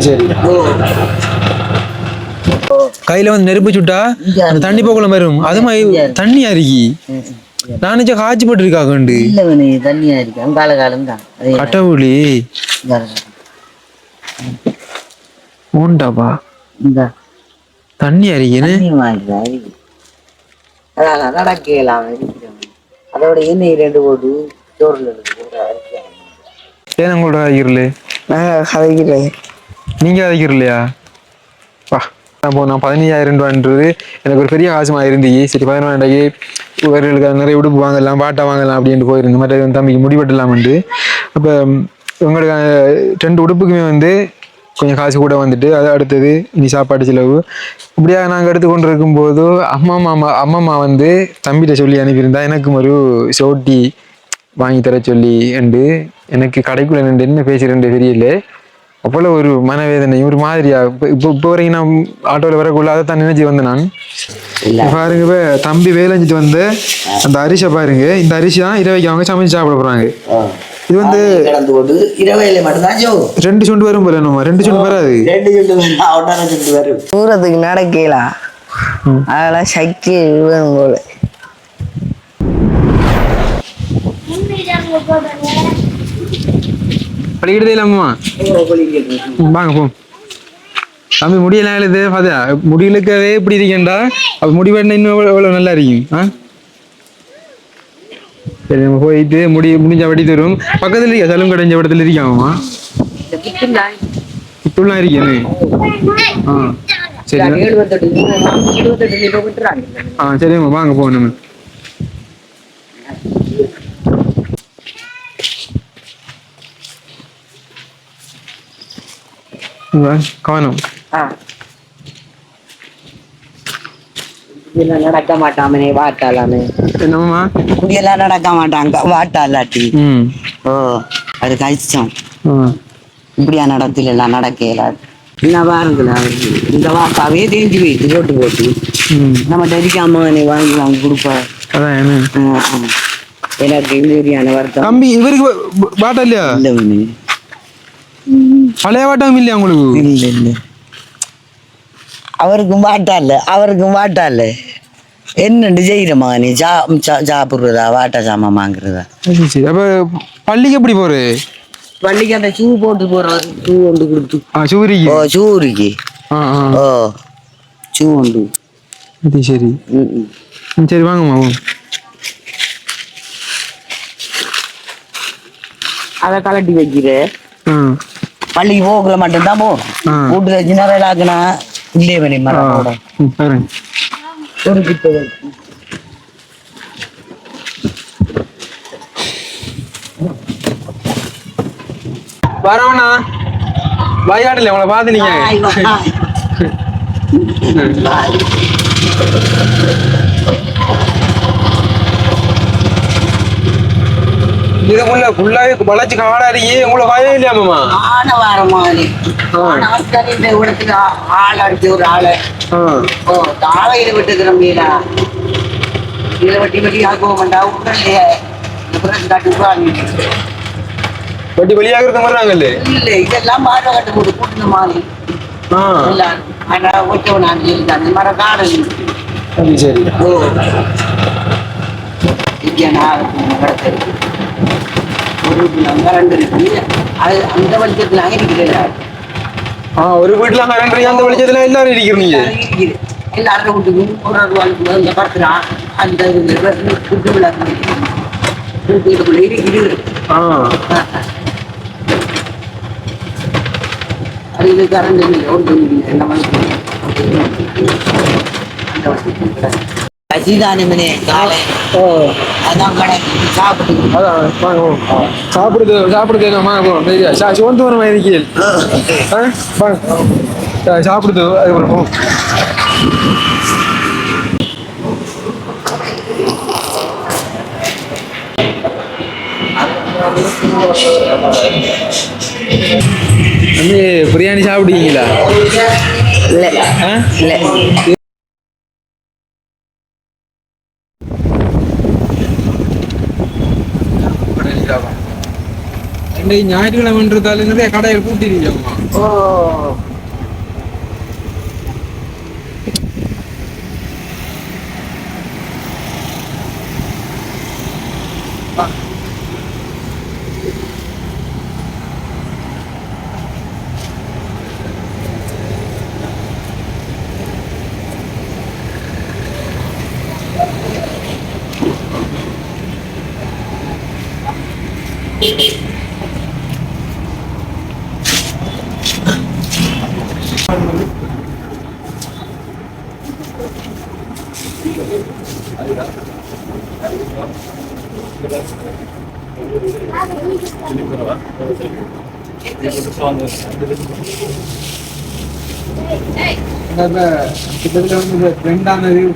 சரி கையில வந்து நெருப்பு சுட்டா அந்த தண்ணி போக்குள்ள வரும் அது மாதிரி தண்ணி அருகி. நான் நினைச்ச காய்ச்சி போட்டு இருக்கா கண்டு இல்லவனே தண்ணியா இருக்கு. கால காலம் தான். கட்டவுளி. இந்த. தண்ணி அருகின்னு தண்ணி நடக்கலாம் அதோட எண்ணெய் ரெண்டு போட்டு சோறுல இருக்கு உங்களோட அரைக்கிறல நான் கதைக்கிறேன் நீங்க அரைக்கிறலையா பா அப்போ நான் பதினஞ்சாயிரம் ரூபான்றது எனக்கு ஒரு பெரிய ஆசமாக இருந்துச்சு சரி பதினொன்று ரூபாய்க்கு இவர்களுக்கு நிறைய உடுப்பு வாங்கலாம் பாட்டா வாங்கலாம் அப்படின்ட்டு போயிருந்தேன் மற்ற வந்து தம்பிக்கு முடிவெட்டலாம்ட்டு அப்போ உங்களுக்கு ரெண்டு உடுப்புக்குமே வந்து கொஞ்சம் காசு கூட வந்துட்டு அது அடுத்தது இனி சாப்பாடு செலவு. இப்படியா நாங்கள் எடுத்து கொண்டு இருக்கும்போது அம்மா மாமா அம்மா வந்து தம்பிகிட்ட சொல்லி அனுப்பியிருந்தா எனக்கும் ஒரு சோட்டி வாங்கி தர சொல்லி என்று எனக்கு கடைக்குள்ள நின்று என்ன பேசுறேன்னு தெரியல. அவ்வளோ ஒரு மனவேதனை ஒரு மாதிரியா. இப்போ இப்போ இப்போ வரைக்கும் நான் ஆட்டோவில் வரக்குள்ள அதை தான் நினைச்சு வந்தேன் நான். பாருங்க இப்போ தம்பி வேலைஞ்சிட்டு வந்து அந்த அரிசை பாருங்க. இந்த அரிசி தான் இரவைக்கு அவங்க சமைச்சு சாப்பிட போறாங்க. இது வந்து ரெண்டு சுண்டு வரும் போல நம்ம ரெண்டு சுண்டு வராது. தூரத்துக்கு நடக்கலாம் அதெல்லாம் சக்தி வேணும் போல. படிக்கிறதே இல்லாமமா ம், வாங்க போ தம்பி முடியெல்லாம் எழுது பாத்தியா முடியலுக்கவே இப்படி இருக்கேன்டா அப்ப முடி வெட்டினா இன்னும் எவ்வளவு நல்லா இருக்கும் ஆ சரி நம்ம போயிட்டு முடி முடிஞ்ச வட்டி தரும் பக்கத்துல இருக்க சலும் கடைஞ்ச இடத்துல இருக்காமா இப்படிலாம் இருக்கேன்னு ஆ சரி ஆ சரிம்மா வாங்க போ கவனம் இதெல்லாம் நடக்க மாட்டாமனே வாட்டாலாமே. என்னம்மா? இப்படியெல்லாம் நடக்க மாட்டாங்க வாட்டாலாட்டி. ம். ஓ அது கஷ்டம். இப்படியா நடத்துல எல்லாம் நடக்க இயலாது என்ன அவருக்கு இந்த வாக்காவே தேஞ்சு போயிட்டு போட்டு போட்டு. நம்ம டெரிக்காம நீ வாங்கி வாங்கி கொடுப்ப. அதான் என்ன? ஆ, ஆ. எனக்கு இந்தியான வருத்தம் தம்பி இவருக்கு வ- வ- பாட்டா இல்லையா? இல்லை ஒண்ணு. பழைய பாட்டம் இல்லையா உங்களுக்கு? இல்லை இல்லை. அவருக்கும் வாட்டா இல்லை அவருக்கும் வாட்டா இல்லை. என்னண்டு செய்யறமா நீ ஜா சா- சாப்பிடுறதா வாட்டா சாமான் வாங்குறதா? அப்ப பள்ளிக்கு எப்படி போற பள்ளிக்கு அந்த ஷூ போட்டு போறாரு ஷூ ஒன்று கொடுத்து. ஆ சூரிக்கு. ஓ ஷூரிக்கு ஓ ஷூ ஒன்று. அது சரி. ம், சரி வாங்கம்மா வாங்க. அதை கலட்டி வைக்கிற ஆ. பள்ளிக்கு போகல மட்டும்தான் போ ஆ. வீட்டு நிறைய ஆக்குனா இல்லையே பண்ணி மரம் ஒரு கிட்ட. வரவண்ணா வயநாட்டில் உங்களை பார்த்து நீங்க இதுக்குள்ள ஃபுல்லாவே வளைச்சு காடா இருக்கி உங்களை பயம் இல்லையாமாம்மா ஆன வார மாதிரி ஆட்கள் இந்த இடத்துல ஆ- ஆள் அடிச்சு ஒரு ஆளு. ஓ தாவையில விட்டு நம்பியலா இதுல வட்டி வட்டி ஆக்குவ மாட்டா? உடனே வட்டி வெளியாகிறது வர்றாங்கல்ல. இல்ல இதெல்லாம் பார்வை கட்டு போட்டு ஆ. எல்லாம் ஆனா ஓகே நான் அந்த மர காடு சரி ஓ. இங்கே நான் கடத்தல் ஒரு அங்க ரெண்டு அது அந்த வலிச்சத்துல அங்கே இருக்கிறேன் ஆ ஒரு வீட்டுல கரண்ட் அந்த வெளிச்சத்துல எல்லாரும் இருக்கிறீங்க எல்லாரும் வீட்டுக்கும் ஒரு ஒரு வாழ்க்கை அந்த பத்திரம் அந்த புட்டு விளக்கு வீட்டுக்குள்ள இருக்குது. ஆ. அது இது கரண்ட் இல்லை ஒன்றும் இல்லை நம்ம அந்த வசதி பசிதானமனே காலை. ஓ அதான் கடை. சாப்பிட்டு அதான். சாப்பிடுது சாப்பிடுது நம்ம சா சோந்து வர மாதிரி சாப்பிடுது அதுக்கப்புறம் பிரியாணி சாப்பிடுவீங்களா இல்லை. இல்லை. ஞாயிற்றுக்கிழமைன்றதால நிறைய கடைகள் கூட்டிருக்காமா ஓ.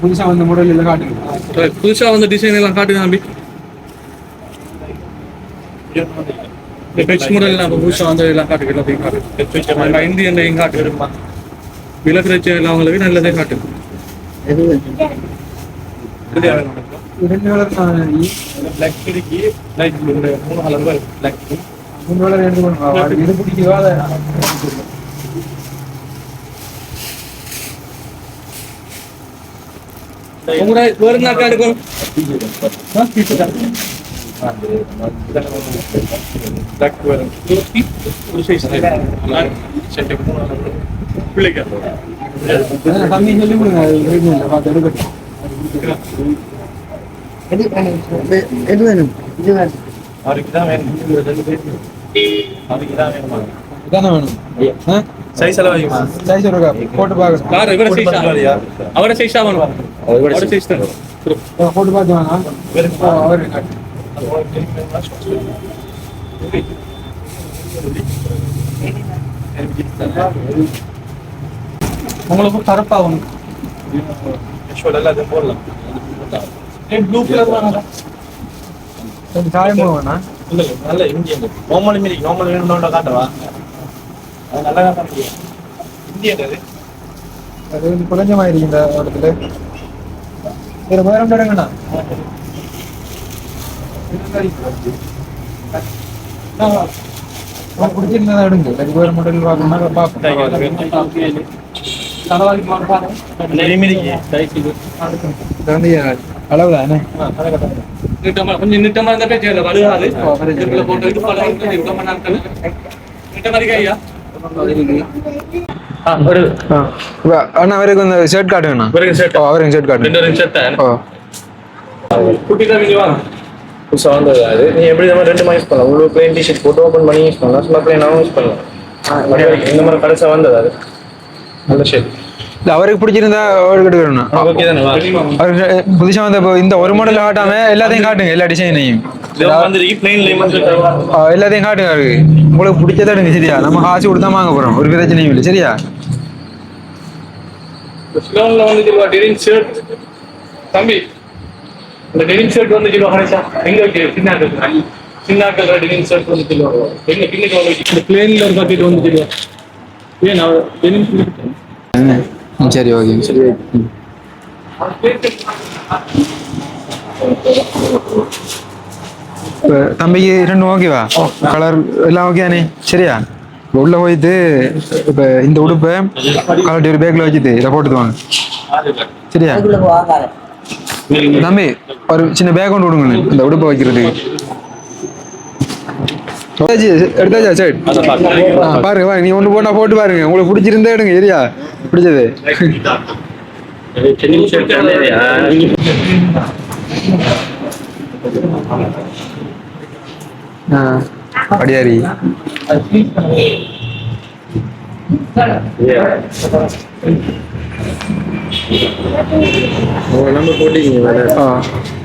புதுசா வந்த மாடல் எல்லாம் காட்டுங்க புதுசா டிசைன் எல்லாம் காட்டுங்க தம்பி இந்த மாடல் எல்லாம் புதுசா வந்து எல்லாம் காட்டுங்க எல்லாத்தையும் விலக்கு எல்லாம் அவங்களுக்கு நல்லதே காட்டு ரெண்டு கலர் தான் பிளாக் இருக்கு லைட் ப்ளூ மூணு கலர் பிளாக் மூணு கலர் ரெண்டு பண்ணுவா இது பிடிக்குதோ அதை உங்களோட வேற இருக்கும் பிள்ளைக்கு. தம்பி சொல்லி எது வேணும் இது வேணும் அவருக்கு தான் வேணும் அவருக்கு தான் வேணுமா. வேணும் சைஸ் சைஸ் இருக்கா போட்டு பார்க்கணும் யார் இவர சைஸ் அவர சைஸ் அவர சைஸ் தான். போட்டு காட்டு உங்களுக்கு கருப்பாகும் எல்லாத்தையும் போடலாம். ப்ளூ கலர் வேணாம் கொஞ்சம் சாயம் வேணாம் இல்ல இல்ல நல்ல இந்தியன் நார்மல் மீறி நார்மல் வேணும்னு காட்டவா அது நல்லா காட்ட இந்தியன் அது அது வந்து குறைஞ்ச மாதிரி இந்த இடத்துல. ஒரு முதலம் எடுங்கண்ணா பிடிச்சிருந்தா எடுங்க. வேறு மாடல் பார்க்கணும்னா பார்ப்போம் இது வந்து அளவு தானே கொஞ்சம் நிட்டமா வலுகாது இதுக்குள்ள போட்டு இது ஐயா அண்ணா அவருக்கு ஷர்ட் காட்டுங்கண்ணா ஒரு ஷர்ட் அவருக்கு ஷர்ட் காட்டு ரெண்டு ஷர்ட் குட்டி தான் வாங்க புதுசாக வந்தது அது நீ எப்படி நம்ம ரெண்டு மாதிரி யூஸ் பண்ணலாம் உங்களுக்கு பிளேன் டிஷர்ட் போட்டு ஓப்பன் பண்ணி யூஸ் பண்ணலாம் சும்மா பிளேனாகவும் யூஸ் பண்ணலாம் இந்த மாதிரி கடைசியாக வந்தது அது. நல்ல ஷர்ட் இல்ல அவருக்கு பிடிச்சிருந்தா அவருக்கு எடுக்கணும்ண்ணா ஓகே தானே வா. அவருக்கு புதுசா வந்த இந்த ஒரு மாடல் காட்டாம எல்லாத்தையும் காட்டுங்க எல்லா டிசைனையும் எல்லாத்தையும் காட்டுங்க அவருக்கு. உங்களுக்கு பிடிச்சதை எடுங்க சரியா? நம்ம காசு கொடுத்தா வாங்க போறோம் ஒரு பிரச்சனையும் இல்லை சரியா? ஸ்லோன்ல வந்து சொல்லுவா டெனிம் ஷர்ட் தம்பி இந்த டெனிம் ஷர்ட் வந்து சொல்லுவா கணேஷா எங்க வைக்க சின்னாக்கள் சின்னாக்கள் டெனிம் ஷர்ட் வந்து சொல்லுவாங்க எங்க பின்னுக்கு இந்த பிளேன்ல ஒரு பாக்கெட் வந்து சொல்லுவா. ஏன் நான் டெனிம் சரி ஓகே. சரி தம்பிக்கு ரெண்டும் ஓகேவா கலர் எல்லாம் ஓகே தானே? சரியா? உள்ள போயிட்டு இப்ப இந்த உடுப்பை கலட்டி ஒரு பேக்ல வச்சுட்டு இதை போட்டுட்டு வாங்க. சரியா? தம்பி ஒரு சின்ன பேக் கொண்டு விடுங்க இந்த உடுப்பை வைக்கிறதுக்கு. எடுத்தாச்சு, எடுத்தாச்சா? சரி. ஆ, பாருங்க பாருங்க. நீ ஒன்று போட்டா போட்டு பாருங்க. உங்களுக்கு பிடிச்சிருந்தா எடுங்க சரியா? பிடிச்சது. உங்கள் நம்பர் போட்டிங்க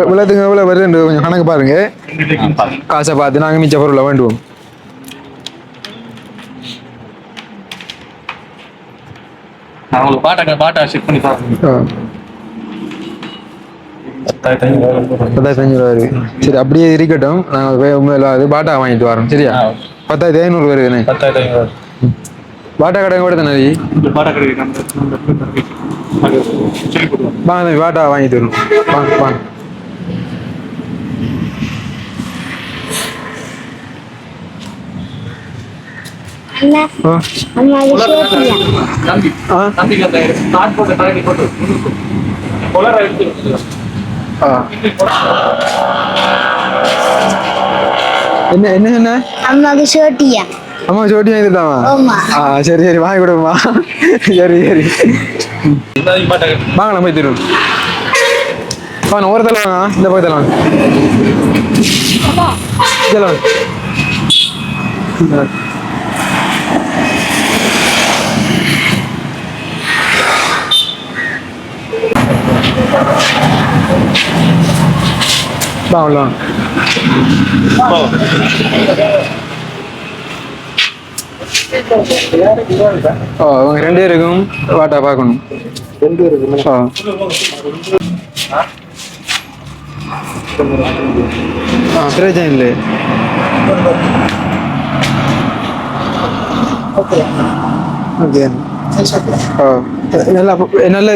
இவ்வளோத்துக்கு எவ்வளோ வருது கொஞ்சம் கணக்கு பாருங்க. காசை பார்த்து நாங்கள் மிச்ச பொருளை வேண்டுவோம். நான் உங்களுக்கு பாட்டா பாட்டா செக் பண்ணி பாருங்க. ஆ. பத்தாயிரத்தி ஐநூறு வருது. சரி அப்படியே இருக்கட்டும். நாங்கள் அது பாட்டா வாங்கிட்டு வரோம் சரியா. பத்தாயிரத்தி ஐநூறு வருதுண்ணே பத்தாயிரத்தி ஐநூறு பாட்டா கடை கூட தானே பாட்டா கொடுவோம் வாங்க தம்பி வாட்டா வாங்கி தரும் வாங்க வாங்க. போட்ட போட்டு என்ன என்ன என்ன? அம்மாவுக்கு சோட்டியா அம்மா சோட்டி வாங்கி ஆமா. ஆ சரி சரி வாங்கி கொடுமா சரி சரி. வாங்க நம்ம போய் தருவோம் வாங்க ஒரு தலை வாங்க இந்த பக்கத்தில் வாங்க. இதில் வாங்க. வாங்க. ஓ அவங்க ரெண்டு பேருக்கும் வாட்டா பார்க்கணும். ரெண்டு இருக்கு ஆ. ஆ பிரச்சனை இல்லை. ஓகே. நல்ல நல்ல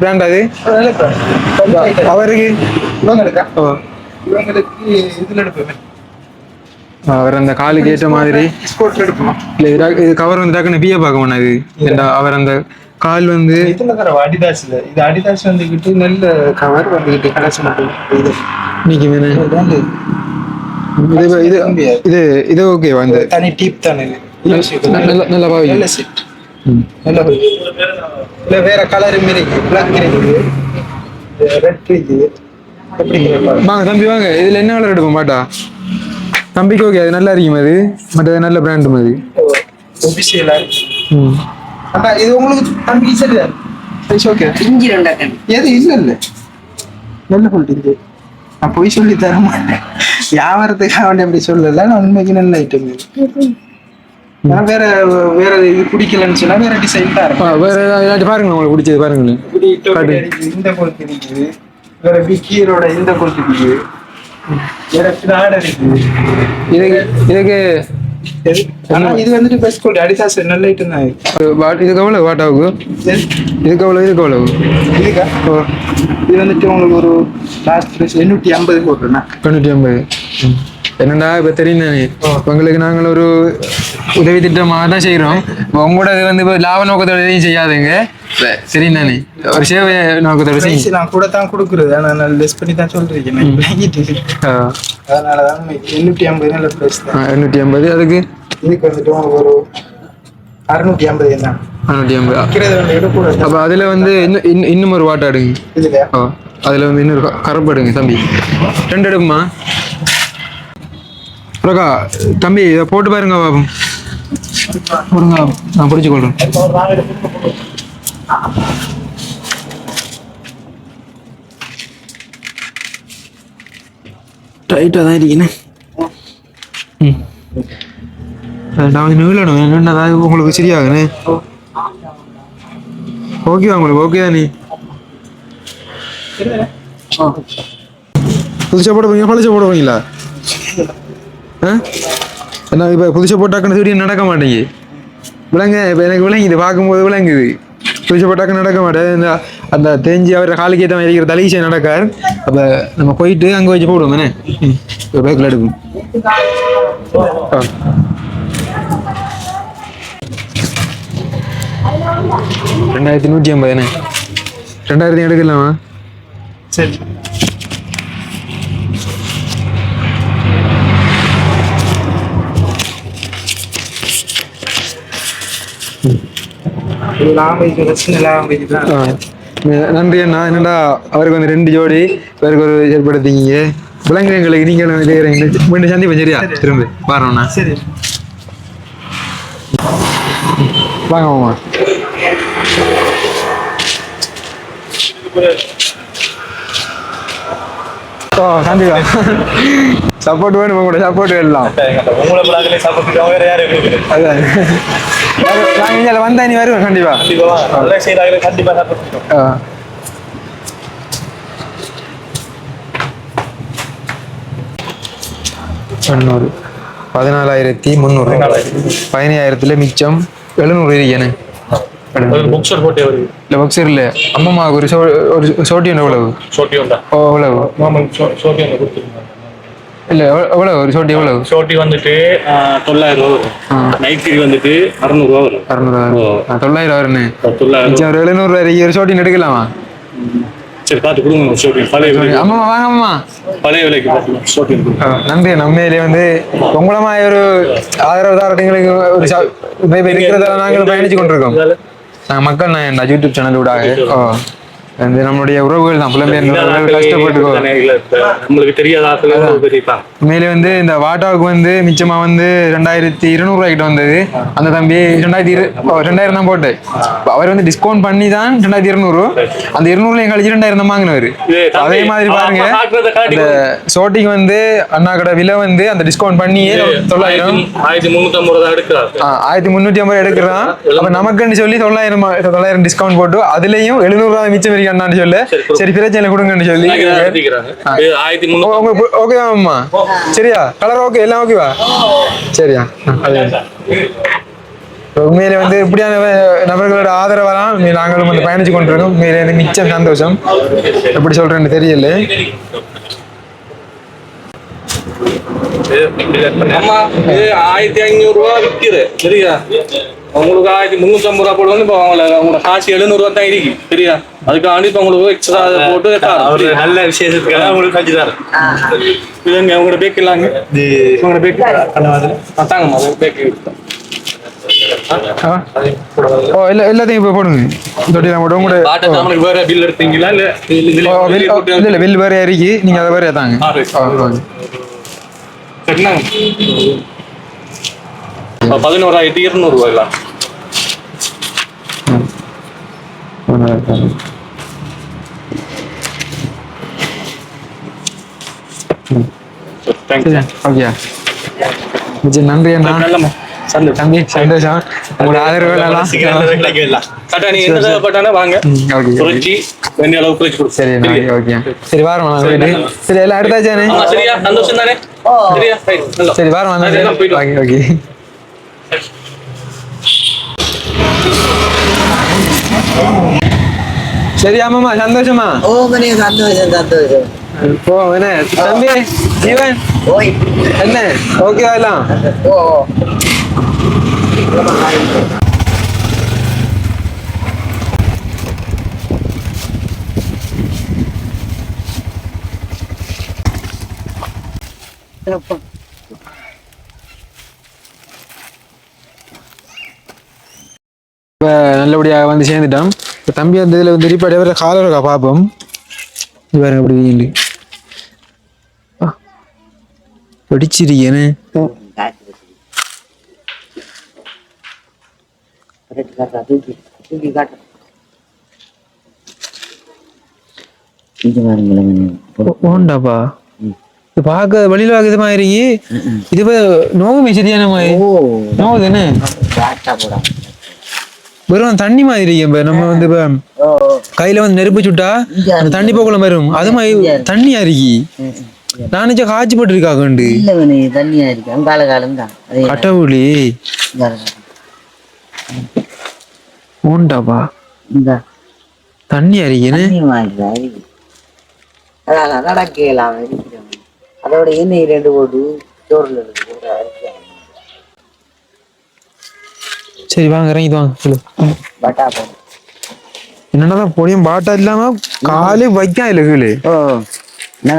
பிராண்ட் அது? அவருக்கு? இவங்களுக்கு? ஓ. இவங்களுக்கு இதுல எடுப்பேன் அவர் அந்த காலுக்கு ஏற்ற மாதிரி இல்லை இது கவர் வந்து டக்குன்னு பிய பார்க்க மாட்டாது ஏண்டா அவர் அந்த கால் வந்து இதுல தர அடிதாஸ்ல இது அடிதாஸ் வந்துகிட்டு நல்ல கவர் வந்துகிட்டு கடைசி மட்டும் இது மேனே இது இது இது இது ஓகே வந்து தனி டீப் தானே. நல்ல நல்ல பாவி நல்ல செட் நல்ல. இல்ல வேற கலரும் இருக்கு பிளாக் ரெட் இருக்கு எப்படி இருக்கு வாங்க தம்பி வாங்க. இதுல என்ன கலர் எடுப்போம்? பாட்டா? தம்பிக்கு ஓகே அது நல்லா இருக்கும் அது. மற்றது நல்ல பிராண்ட் மாதிரி. இது உங்களுக்கு தம்பி சரிதான் ஓகே இஞ்சி ரெண்டாக்கன் எது இல்ல இல்ல. நல்ல ஃபுல் இது நான் போய் சொல்லி தர மாட்டேன். வியாபாரத்துக்காக வேண்டிய அப்படி சொல்லல. நான் உண்மைக்கு நல்ல ஐட்டம் இது. நான் வேற வேற இது பிடிக்கலன்னு சொன்னா வேற டிசைன் தான் இருக்கும் வேற ஏதாச்சும் பாருங்க உங்களுக்கு பிடிச்சது பாருங்களேன். இந்த கொளுத்து இருக்குது. வேற இந்த பிராட் இருக்குது. இதுக்கு இது வந்துட்டு பெஸ்ட் குவாலிட்டி அடிதாஸ் நல்ல ஐட்டம் தான் இதுக்கு எவ்வளோ வாட்டாவுக்கு எது? இதுக்கு எவ்வளோ இதுக்கு எவ்வளோ இதுக்கா? இது வந்துட்டு உங்களுக்கு ஒரு லாஸ்ட் பிரைஸ் எண்ணூற்றி ஐம்பது போட்டுருண்ணா தொண்ணூற்றி ஐம்பது. என்னடா இப்போ தெரியும் தானே உங்களுக்கு நாங்கள் ஒரு உதவி திட்டமாக தான் செய்கிறோம். உங்களோட இது வந்து இப்போ லாப நோக்கத்தோட எதையும் செய்யாதுங்க சரி தானே ஒரு சேவை நோக்கத்தோட செய்யும் நான் கூட தான் கொடுக்குறது. ஆனா நான் லெஸ் பண்ணி தான் நான் ஆ, அதனால தான் எண்ணூற்றி ஐம்பது நல்ல பிரைஸ் ஆ, தான் எண்ணூற்றி ஐம்பது. அதுக்கு? இதுக்கு வந்துட்டு ஒரு அறுநூற்றி ஐம்பது என்ன அறுநூற்றி ஐம்பது. அப்போ அதில் வந்து இன்னும் இன்னும் ஒரு வாட்டை எடுங்க. இதுல ஓ அதில் வந்து இன்னொரு கருப்பு எடுங்க தம்பி. ரெண்டு எடுக்குமா? பிரகா தம்பி இதை போட்டு பாருங்க பாப்போம் போடுங்க நான் பிடிச்சி கொள்றேன். டைட்டாக தான் இருக்கீங்க. ம். நான் வந்து நீளணும் என்னென்ன உங்களுக்கு சரியாகுண்ணே ஓகேவா உங்களுக்கு? ஓகே தானே புதுசாக போட போறீங்க பழசா போட போறீங்களா? ஆ? என்ன இப்போ புதுசாக போட்டாக்குன்னு சூரியன் நடக்க மாட்டேங்குது. விளங்க இப்போ எனக்கு விளங்குது பார்க்கும்போது விளங்குது. புதுசாக போட்டாக்க நடக்க மாட்டேன் இந்த அந்த தேஞ்சி அவர் காலுக்கு ஏற்ற மாதிரி இருக்கிற தலைச்சை நடக்கார். அப்போ நம்ம போயிட்டு அங்கே வச்சு போடுவோம் தானே இப்போ பேக்கில் எடுக்கும் ஆ. ரெண்டாயிரத்தி நூற்றி ஐம்பது என்ன ரெண்டாயிரத்தி எடுக்கலாமா? சரி இது லாங்குவேஜ் பிரச்சனை லாங்குவேஜ் தான் ஆ. ந- நன்றி அண்ணா. என்னடா அவருக்கு வந்து ரெண்டு ஜோடி இவருக்கு ஒரு ஏற்படுத்திங்க விலங்குகளுக்கு நீங்களும் மீண்டும் சந்திப்போம் சரியா? திரும்ப. வரோம்ண்ணா சரி. வாங்க ஓ கண்டிப்பா சப்போர்ட் வேணும் உங்களோட சப்போர்ட் எல்லாம் உங்களை சாப்பிட்டு வேற யாரும் அதான். நான் வந்தா நீ வருவேன் கண்டிப்பா கண்டிப்பா நல்ல பதினாலாயிரத்தி முந்நூறு பதினாயிரத்துல மிச்சம் எழுநூறு போட்டே வருது இல்ல பாக்ஸர் இல்ல அம்மா ஒரு ஒரு சோட்டி ஒன்று எவ்வளவு சோட்டி ஓ எவ்வளவு மாமன் சோட்டி ஒன்று கொடுத்துருந்தாங்க இல்ல எவ்வளவு- ஒரு சோட்டி எவ்வளவு? சோட்டி வந்துட்டு தொள்ளாயிரம் ரூபா வரும். நைட் வந்து அறுநூறுவா வரும். அறுநூறு ஆ, தொள்ளாயிரம் மிச்சம் ஒரு எழுநூறு வரைக்கும் ஒரு சோட்டி எடுக்கலாமா? சரி பார்த்து கொடுங்க சோட்டி பழைய விலைக்கு அம்மா வாங்க அம்மா பழைய விலைக்கு பார்க்கலாம் ஆ, நன்றி. நம்மையிலே வந்து உங்களமா ஒரு ஆதரவு தாரட்டுங்களுக்கு ஒரு இருக்கிறதால நாங்கள் பயணிச்சு கொண்டிருக்கோம். நாங்கள் மக்கள் நான் யூடியூப் சேனல் ஊடாக. ஓ வந்து நம்மளுடைய உறவுகள் தான். புலம்பெயர் உறவுகள் தானே, இப்ப நம்மளுக்கு தெரியாத உண்மையிலே வந்து இந்த வாட்டாவுக்கு வந்து மிச்சமா வந்து ரெண்டாயிரத்தி இருநூறு கிட்ட வந்தது. அந்த தம்பி ரெண்டாயிரத்தி இரு ரெண்டாயிரம் தான் போட்டு. அவர் வந்து டிஸ்கவுண்ட் பண்ணி தான் ரெண்டாயிரத்தி இருநூறு. அந்த இருநூறுல கழிச்சு ரெண்டாயிரம் தான் வாங்கினவர். அதே மாதிரி பாருங்க. இந்த சோட்டிக்கு வந்து அண்ணா கடை விலை வந்து அந்த டிஸ்கவுண்ட் பண்ணியே தொள்ளாயிரம். ஆயிரத்தி முன்னூத்தி ஐம்பது ரூபா எடுக்கிறாரு. ஆ, ஆயிரத்தி முந்நூற்றி ஐம்பது எடுக்கிறான். அப்ப நமக்குன்னு சொல்லி தொள்ளாயிரம் தொள்ளாயிரம் டிஸ்கவுண்ட் போட்டு அதுலயும் எழுநூறு ரூபாய் மிச்சம் இருக்கான்னு சொல்லு. சரி பிரச்சனை கொடுங்கன்னு சொல்லி. ஓகேவா அம்மா? சரியா? கலர் ஓகே எல்லாம் ஓகேவா சரியா? உண்மையிலே வந்து இப்படியான நபர்களோட ஆதரவெல்லாம் நாங்களும் வந்து பயணிச்சு கொண்டிருக்கோம். உண்மையிலே வந்து மிச்சம் சந்தோஷம். எப்படி சொல்றேன்னு தெரியல. ஆயிரத்தி ஐநூறு ரூபா விக்குது. சரியா? உங்களுக்கு ஆயிரத்தி முன்னூத்தி ஐம்பது ரூபா போட்டு வந்து இப்போ அவங்கள உங்களோட காசு எழுநூறு ரூபா தான் இருக்கு. சரியா? அதுக்காண்டி இப்போ உங்களுக்கு எக்ஸ்ட்ரா போட்டு அவர் நல்ல விசேஷத்துக்காக உங்களுக்கு கஞ்சி தரேன் இதுங்க உங்களோட பேக் இல்லாங்க உங்களோட பேக் தாங்கம்மா பேக்? ஓ இல்ல எல்லாத்தையும் இப்போ போடுங்க. உங்களோட பாட்டை நம்மளுக்கு வேற பில் எடுத்தீங்களா? இல்ல இல்ல இல்ல பில் வேற இறக்கி நீங்க அதை வேற தாங்க. பதினோராயிரத்தி இருநூறு ரூபாய்ல. தேங்க்யூ ஓகே மிச்சம் நன்றி அண்ணா. நல்லம்மா சந்தோஷம். தம்பி சந்தோஷம். உங்களோட ஆதரவு வாங்க. குறைச்சி வேண்டிய அளவு குறைச்சு சரி? ஓகே சரி வாரம் சரி எல்லாம் சரியா? சந்தோஷம் தானே? சரி வாரம். ஓகே ஓகே ஆமாம்மா சந்தோஷமா ஓ மணி சந்தோஷம் சந்தோஷம். போ என்ன தம்பி ஜீவன் ஓய் என்ன ஓகேவா எல்லாம் ஓ நல்லபடியாக வந்து சேர்ந்துட்டோம் இப்போ தம்பி அந்த இதில் வந்து ரிப்பாடி வர காலம் இருக்கா பார்ப்போம் இது பாருங்க அப்படி பாருங்களேன் ஓண்டாப்பா இது பார்க்க வெளியில் பார்க்க மாதிரி இது இப்போ நோவுமே சரியான மாதிரி. நோவு தானே வெறும் தண்ணி மாதிரி இப்போ. நம்ம வந்து இப்போ கையில வந்து நெருப்பு சுட்டா அந்த தண்ணி போக்குள்ள வரும் அது மாதிரி தண்ணியா இருக்கி. நான் நிச்சயம் காய்ச்சி போட்டுருக்கா கண்டு. இல்ல தண்ணியா இருக்கு. அங்கால காலம் தான். இந்தால. ஓண்டாப்பா இந்த தண்ணி இருக்கு அதான் நடக்கலாம் அதோட எண்ணெய் ரெண்டு போட்டு சோறுல இருக்கு. சரி வாங்க இறங்கிட்டு வாங்க. பட்டா என்னன்னா பொடியும் பாட்டா இல்லாம காலே வைக்கா இல்ல கீழே ஓ என்ன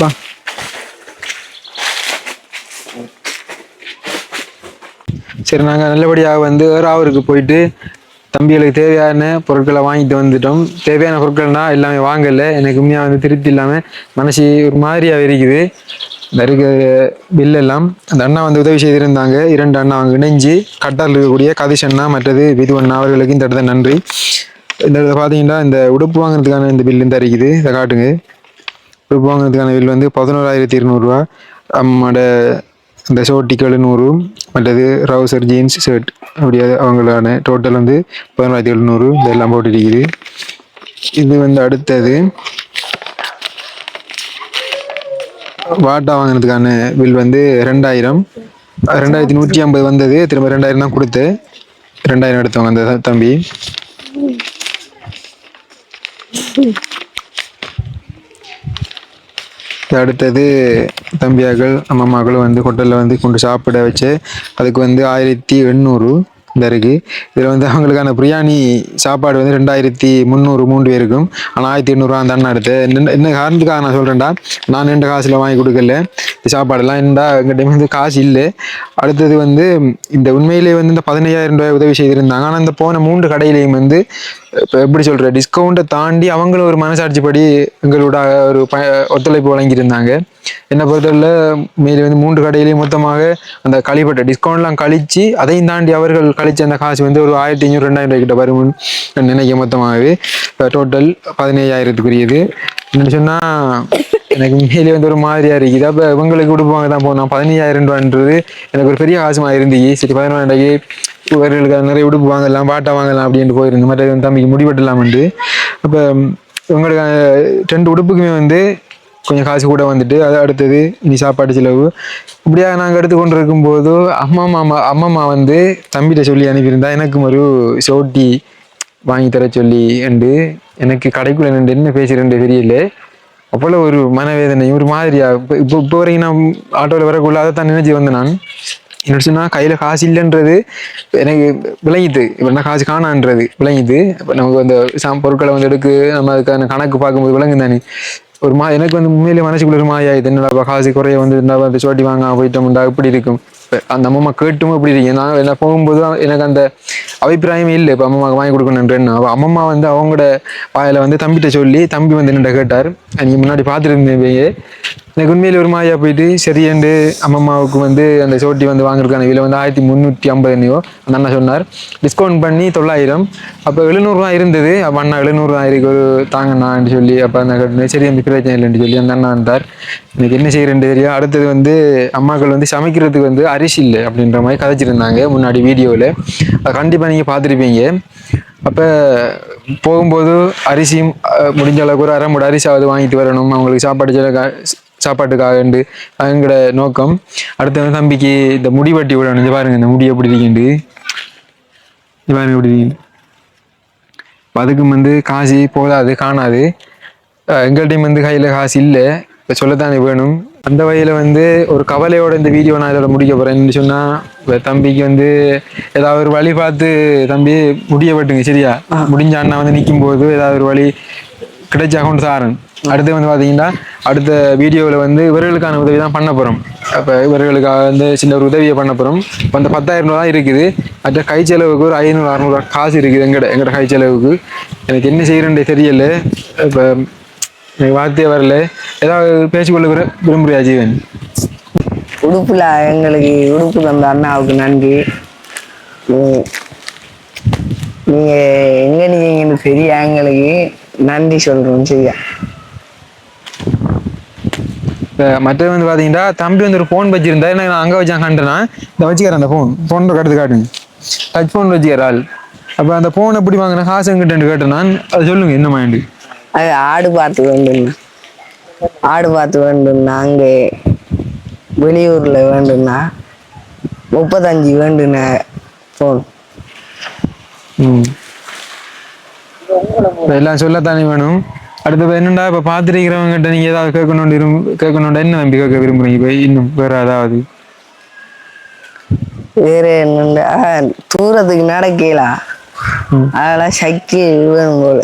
வா சரி நாங்கள் நல்லபடியாக வந்து ஏறாவூருக்கு போயிட்டு தம்பிகளுக்கு தேவையான பொருட்களை வாங்கிட்டு வந்துட்டோம். தேவையான பொருட்கள்னா எல்லாமே வாங்கலை. எனக்கு உண்மையாக வந்து திருப்தி இல்லாமல் மனசு ஒரு மாதிரியாக இருக்குது இந்த இருக்கிற பில்லெல்லாம் அந்த அண்ணா வந்து உதவி செய்திருந்தாங்க. இரண்டு அண்ணா அவங்க இணைஞ்சு கட்டால் இருக்கக்கூடிய கதிஷ் அண்ணா மற்றது விது அண்ணா அவர்களுக்கு இந்த இடத்துல நன்றி. இந்த இடத்துல பார்த்தீங்கன்னா இந்த உடுப்பு வாங்குறதுக்கான இந்த பில்லு இந்த இருக்குது இதை காட்டுங்க. உடுப்பு வாங்குறதுக்கான பில் வந்து பதினோராயிரத்தி இருநூறுவா நம்மளோட இந்த ஷோட்டிக்கு எழுநூறு மற்றது ரவுசர் ஜீன்ஸ் ஷர்ட் அப்படி அவங்களான டோட்டல் வந்து பதினாயிரத்தி எழுநூறு இதெல்லாம் போட்டுருக்குது இது வந்து அடுத்தது வாட்டா வாங்கினதுக்கான பில் வந்து ரெண்டாயிரம். ரெண்டாயிரத்தி நூற்றி ஐம்பது வந்தது திரும்ப ரெண்டாயிரம் தான் கொடுத்து ரெண்டாயிரம் எடுத்தவங்க அந்த தம்பி. அடுத்தது தம்பியாக்கள் அம்மாக்களும் வந்து ஹோட்டலில் வந்து கொண்டு சாப்பிட வச்சு அதுக்கு வந்து ஆயிரத்தி எண்ணூறு. இந்த இருக்கு. இதில் வந்து அவங்களுக்கான பிரியாணி சாப்பாடு வந்து ரெண்டாயிரத்தி முந்நூறு மூன்று பேருக்கும் ஆனால் ஆயிரத்தி எண்ணூறுவா அந்த அண்ணா எடுத்து. என்ன என்ன காரணத்துக்காக நான் சொல்கிறேன்டா நான் ரெண்டு காசில் வாங்கி கொடுக்கல. இந்த சாப்பாடெல்லாம் என்னடா எங்கிட்ட வந்து காசு இல்லை. அடுத்தது வந்து இந்த உண்மையிலேயே வந்து இந்த பதினையாயிரம் ரூபாய் உதவி செய்திருந்தாங்க. ஆனால் இந்த போன மூன்று கடையிலையும் வந்து இப்போ எப்படி சொல்கிற டிஸ்கவுண்ட்டை தாண்டி அவங்களும் ஒரு மனசாட்சிப்படி எங்களோட ஒரு ப ஒத்துழைப்பு வழங்கியிருந்தாங்க. என்னை பொறுத்தவரையில் மேலே வந்து மூன்று கடையிலையும் மொத்தமாக அந்த கழிப்பட்ட டிஸ்கவுண்ட்லாம் கழித்து அதையும் தாண்டி அவர்கள் கழிச்ச அந்த காசு வந்து ஒரு ஆயிரத்தி ஐநூறு ரெண்டாயிரம் ரூபாய் கிட்ட வரும்னு நினைக்க மொத்தமாகவே. டோட்டல் பதினேழாயிரத்துக்குரியது. என்ன சொன்னால் எனக்கு மேலே வந்து ஒரு மாதிரியாக இருக்குது. அப்போ இவங்களுக்கு கொடுப்பாங்க தான் போனோம் பதினஞ்சாயிரம் ரூபான்றது எனக்கு ஒரு பெரிய காசுமா இருந்துச்சு சரி பதினொன்று ரூபாய்க்கு இவர்களுக்கு நிறைய உடுப்பு வாங்கலாம் பாட்டை வாங்கலாம் அப்படின்ட்டு போயிருந்தேன் மற்ற என் தம்பிக்கு முடிவெட்டலாம்ட்டு அப்போ இவங்களுக்கு ரெண்டு உடுப்புக்குமே வந்து கொஞ்சம் காசு கூட வந்துட்டு அது அடுத்தது நீ சாப்பாடு செலவு. இப்படியாக நாங்கள் எடுத்து கொண்டு இருக்கும்போது அம்மா மாமா அம்மம்மா வந்து தம்பிகிட்ட சொல்லி அனுப்பியிருந்தா எனக்கும் ஒரு சோட்டி வாங்கி தர சொல்லி என்று எனக்கு கடைக்குள்ள நின்று என்ன பேசுகிறேன்னு தெரியல. அவ்வளோ ஒரு மனவேதனை ஒரு மாதிரியா. இப்போ இப்போ இப்போ வரைக்கும் நான் ஆட்டோவில் வரக்குள்ள அதை தான் நினைச்சு வந்தேன் நான். என்ன சொன்னால் கையில் காசு இல்லைன்றது எனக்கு விளங்கிது. இப்போ என்ன காசு காணான்றது விளங்கிது. இப்போ நமக்கு அந்த சாம் பொருட்களை வந்து எடுக்கு நம்ம அதுக்கான கணக்கு பார்க்கும்போது விளங்கு தானே ஒரு மா எனக்கு வந்து உண்மையிலே மனசுக்குள்ள ஒரு மாயாயுது என்னடா காசு குறைய வந்து இருந்தா சோட்டி வாங்க போயிட்டோம்டா இப்படி இருக்கும்? அந்த அம்மா கேட்டும் இப்படி இருக்கு? நான் என்ன போகும்போது எனக்கு அந்த அபிப்பிராயமே இல்லை. இப்போ அம்மாவுக்கு வாங்கி கொடுக்கணுன்றேன்னு அவள் அம்மா வந்து அவங்களோட வாயில வந்து தம்பிகிட்ட சொல்லி தம்பி வந்து என்னட்ட கேட்டார். நீங்க முன்னாடி பார்த்துருந்தேன் எனக்கு குண்மையில் ஒரு மாயா போயிட்டு சரியண்டு அம்மம்மாவுக்கு வந்து அந்த சோட்டி வந்து வாங்குறதுக்கான விலை வந்து ஆயிரத்தி முந்நூற்றி ஐம்பது என்னையோ அந்த அண்ணா சொன்னார். டிஸ்கவுண்ட் பண்ணி தொள்ளாயிரம். அப்போ எழுநூறுவா இருந்தது. அப்போ அண்ணா எழுநூறுவா இருக்கு ஒரு தாங்கண்ணான்னு சொல்லி அப்போ அந்த கட்டணம் சரி அந்த பிரச்சனை இல்லைன்னு சொல்லி அந்த அண்ணா வந்தார். எனக்கு என்ன செய்யறேன்னு தெரியும். அடுத்தது வந்து அம்மாக்கள் வந்து சமைக்கிறதுக்கு வந்து அரிசி இல்லை அப்படின்ற மாதிரி கதைச்சிருந்தாங்க முன்னாடி வீடியோவில். அது கண்டிப்பாக நீங்கள் பார்த்துருப்பீங்க. அப்போ போகும்போது அரிசியும் முடிஞ்ச அளவுக்கு ஒரு அரை மூட அரிசியாவது வாங்கிட்டு வரணும். அவங்களுக்கு சாப்பாடு சாப்பாட்டுக்காகண்டு எங்களோட நோக்கம். அடுத்து வந்து தம்பிக்கு இந்த முடி வெட்டி விடணும். இங்க பாருங்க இந்த முடி எப்படி இருக்குண்டு இங்க பாருங்க எப்படி இருக்குண்டு அதுக்கும் வந்து காசு போதாது காணாது. எங்கள்கிட்டயும் வந்து கையில் காசு இல்லை. இப்போ சொல்லத்தானே வேணும். அந்த வகையில் வந்து ஒரு கவலையோட இந்த வீடியோ நான் இதோட முடிக்க போகிறேன்னு சொன்னால் தம்பிக்கு வந்து ஏதாவது ஒரு வழி பார்த்து தம்பி முடிய வெட்டுங்க சரியா? முடிஞ்ச அண்ணா வந்து நிற்கும் போது ஏதாவது ஒரு வழி கிடைச்சா கொண்டு சாரன். அடுத்து வந்து பார்த்தீங்கன்னா அடுத்த வீடியோவில் வந்து இவர்களுக்கான உதவி தான் பண்ண போகிறோம் அப்போ இவர்களுக்காக வந்து சின்ன ஒரு உதவியை பண்ண போகிறோம் இப்போ அந்த பத்தாயிரம் ரூபா தான் இருக்குது. மற்ற கை செலவுக்கு ஒரு ஐநூறு அறநூறுவா காசு இருக்குது எங்கட எங்கட கை செலவுக்கு. எனக்கு என்ன செய்கிறேன்னு தெரியல. இப்போ எனக்கு வார்த்தையே வரல. ஏதாவது பேசிக்கொள்ள விரு விரும்புறியா ஜீவன்? உடுப்புல எங்களுக்கு உடுப்பு தந்த அண்ணாவுக்கு நன்றி. நீங்கள் எங்கே நீங்கள் நீங்கன்னு சரியா எங்களுக்கு நன்றி சொல்கிறோம் சரியா மற்றது வந்து பார்த்தீங்கன்னா தம்பி வந்து ஒரு ஃபோன் வச்சிருந்தா என்ன நான் அங்கே வச்சா கண்டனா இந்த வச்சுக்கிறேன் அந்த ஃபோன் ஃபோன் கடுத்து காட்டுங்க. டச் ஃபோன் வச்சுக்கிறாள் அப்போ அந்த ஃபோன் எப்படி வாங்கினா காசு எங்கிட்ட கேட்டேன் நான். அது சொல்லுங்க என்ன மைண்டு அது ஆடு பார்த்து வேண்டும்னா ஆடு பார்த்து வேண்டும்னா அங்கே வெளியூர்ல வேண்டும்னா முப்பத்தஞ்சு வேண்டுன ஃபோன் ம். எல்லாம் சொல்லத்தானே வேணும். அடுத்தது என்னடா இப்போ பார்த்துருக்கிறவங்ககிட்ட நீங்கள் ஏதாவது கேட்கணும் விரும்ப கேட்கணுண்டா என்ன நம்பி கேட்க விரும்புறீங்க? இப்போ இன்னும் வேற ஏதாவது? வேற என்னண்டா? தூரத்துக்கு நடக்கலாம். அதெல்லாம் சக்தி வேணும் போல.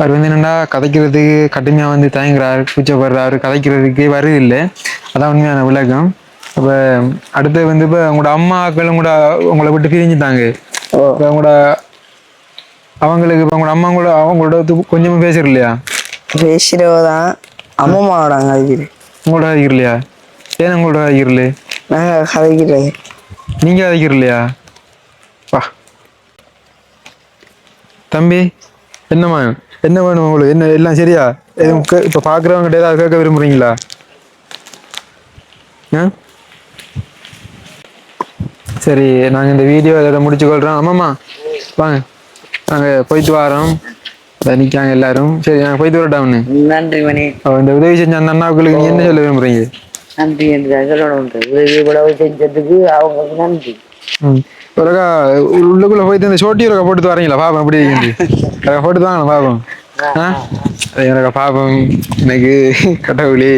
அவர் வந்து என்னடா கதைக்கிறதுக்கு கடுமையாக வந்து தயங்குறாரு கூச்சப்படுறாரு. கதைக்கிறதுக்கு வருது இல்லை. அதான் உண்மையான விளக்கம் அப்போ அடுத்து வந்து இப்போ உங்களோட அம்மாக்கள் உங்களோட உங்களை விட்டு பிரிஞ்சுட்டாங்க. இப்போ உங்களோட அவங்களுக்கு இப்போ உங்களோட அம்மா கூட அவங்களோட கொஞ்சமும் பேசுறது இல்லையா பேசுறவதான் அம்மாவோட கதைக்கிறேன் உங்களோட அதிகர் இல்லையா ஏன் உங்களோட அதிகர் இல்லை நாங்க கதைக்கிறேன் நீங்க அதிகர் இல்லையா வா. தம்பி என்னம்மா என்ன வேணும் உங்களுக்கு? என்ன எல்லாம் சரியா? எதுவும் இப்ப பாக்குறவங்க ஏதாவது கேட்க விரும்புறீங்களா? ஆ? சரி நாங்க இந்த வீடியோ இதோட முடிச்சு கொள்றோம். ஆமாம்மா வாங்க. நாங்க போயிட்டு வரோம். நிற்காங்க எல்லாரும். சரி நான் போயிட்டு வரட்டாம்னு நன்றி மணி. இந்த உதவி செஞ்ச அந்த அண்ணாவுக்கு நீ என்ன சொல்ல விரும்புறீங்க? நன்றி என்று சொல்லணும் உதவி இவ்வளவு செஞ்சதுக்கு அவங்களுக்கு நன்றி. ஒருக்கா உள்ளுக்குள்ள போயிட்டு இந்த சோட்டி ஒருக்கா போட்டு வரீங்களா? பாப்போம் எப்படி இருக்குது போட்டு வாங்க பாப்போம். எனக்கு பாப்போம். எனக்கு கடவுளே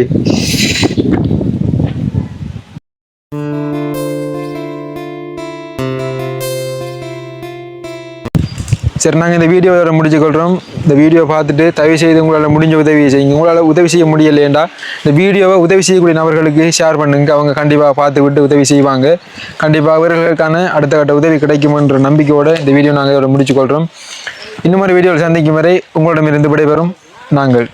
சரி நாங்கள் இந்த வீடியோவை முடிச்சுக்கொள்கிறோம் இந்த வீடியோ பார்த்துட்டு தயவு செய்து உங்களால் முடிஞ்ச உதவி செய்யுங்க. உங்களால் உதவி செய்ய முடியலையேண்டா. இந்த வீடியோவை உதவி செய்யக்கூடிய நபர்களுக்கு ஷேர் பண்ணுங்க. அவங்க கண்டிப்பாக பார்த்து விட்டு உதவி செய்வாங்க. கண்டிப்பாக அவர்களுக்கான அடுத்த கட்ட உதவி கிடைக்குமென்ற நம்பிக்கையோடு இந்த வீடியோ நாங்கள் இதோட முடிச்சுக்கொள்கிறோம் இன்னும் ஒரு வீடியோவில் சந்திக்கும் வரை உங்களிடமிருந்து விடைபெறும் நாங்கள்.